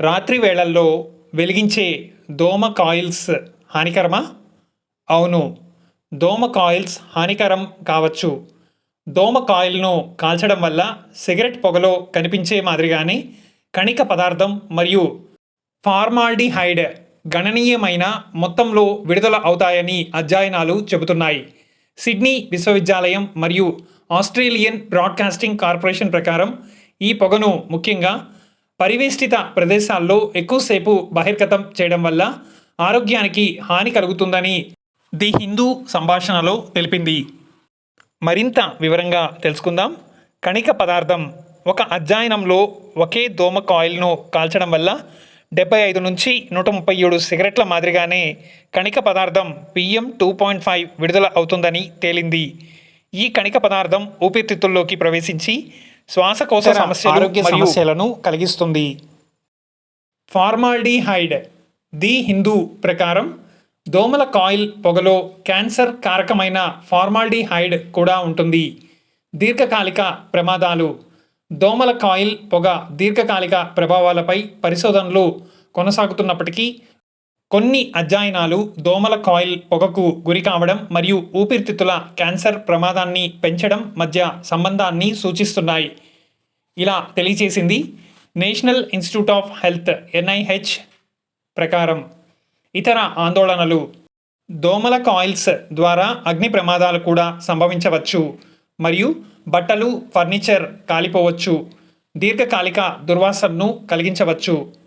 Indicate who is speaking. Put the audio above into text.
Speaker 1: రాత్రి వేళల్లో వెలిగించే దోమ కాయిల్స్ హానికరమా? అవును. దోమ కాయిల్స్ హానికరం కావచ్చు. దోమ కాయిల్ను కాల్చడం వల్ల సిగరెట్ పొగలో కనిపించే మాదిరిగానే కణిక పదార్థం మరియు ఫార్మాల్డిహైడ్ గణనీయమైన మొత్తంలో విడుదల అవుతాయని అధ్యయనాలు చెబుతున్నాయి. సిడ్నీ విశ్వవిద్యాలయం మరియు ఆస్ట్రేలియన్ బ్రాడ్కాస్టింగ్ కార్పొరేషన్ ప్రకారం ఈ పొగను ముఖ్యంగా పరివేష్టిత ప్రదేశాల్లో ఎక్కువసేపు బహిర్గతం చేయడం వల్ల ఆరోగ్యానికి హాని కలుగుతుందని ది హిందూ సంభాషణలో తెలిపింది. మరింత వివరంగా తెలుసుకుందాం. కణిక పదార్థం ఒక అధ్యయనంలో ఒకే దోమ కాయిల్ను కాల్చడం వల్ల డెబ్బై ఐదు నుంచి నూట ముప్పై ఏడు సిగరెట్ల మాదిరిగానే కణిక పదార్థం పిఎం టూ పాయింట్ ఫైవ్ విడుదల అవుతుందని తేలింది. ఈ కణిక పదార్థం ఊపిరితిత్తుల్లోకి ప్రవేశించి శ్వాసకోశ సమస్యలు ఆరోగ్య సమస్యలను కలిగిస్తుంది. ఫార్మాల్డిహైడ్ ది హిందూ ప్రకారం దోమల కాయిల్ పొగలో క్యాన్సర్ కారకమైన ఫార్మాల్డిహైడ్ కూడా ఉంటుంది. దీర్ఘకాలిక ప్రమాదాలు. దోమల కాయిల్ పొగ దీర్ఘకాలిక ప్రభావాలపై పరిశోధనలు కొనసాగుతున్నప్పటికీ కొన్ని అధ్యయనాలు దోమల కాయిల్ పొగకు గురి కావడం మరియు ఊపిరితిత్తుల క్యాన్సర్ ప్రమాదాన్ని పెంచడం మధ్య సంబంధాన్ని సూచిస్తున్నాయి. ఇలా తెలియచేసింది national institute of health NIH ప్రకారం. ఇతర ఆందోళనలు దోమల కాయిల్స్ ద్వారా అగ్ని ప్రమాదాలు కూడా సంభవించవచ్చు మరియు బట్టలు ఫర్నిచర్ కాలిపోవచ్చు దీర్ఘకాలిక దుర్వాసనను కలిగించవచ్చు.